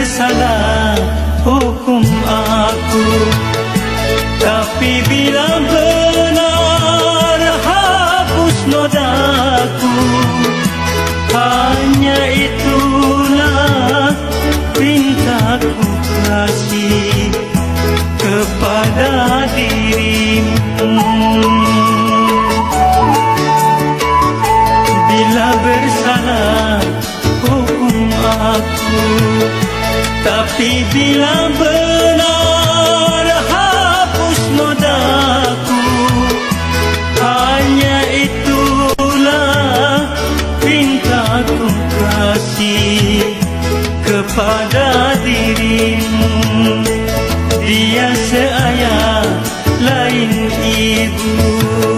bersalah hukum aku. Tapi bila benar hapus nodaku. Hanya itulah perintahku kasih kepada dirimu. Bila bersalah hukum aku. Tapi bila benar hapus nodaku Hanya itulah pintaku kasih Kepada dirimu. Dia seayah lain ibu.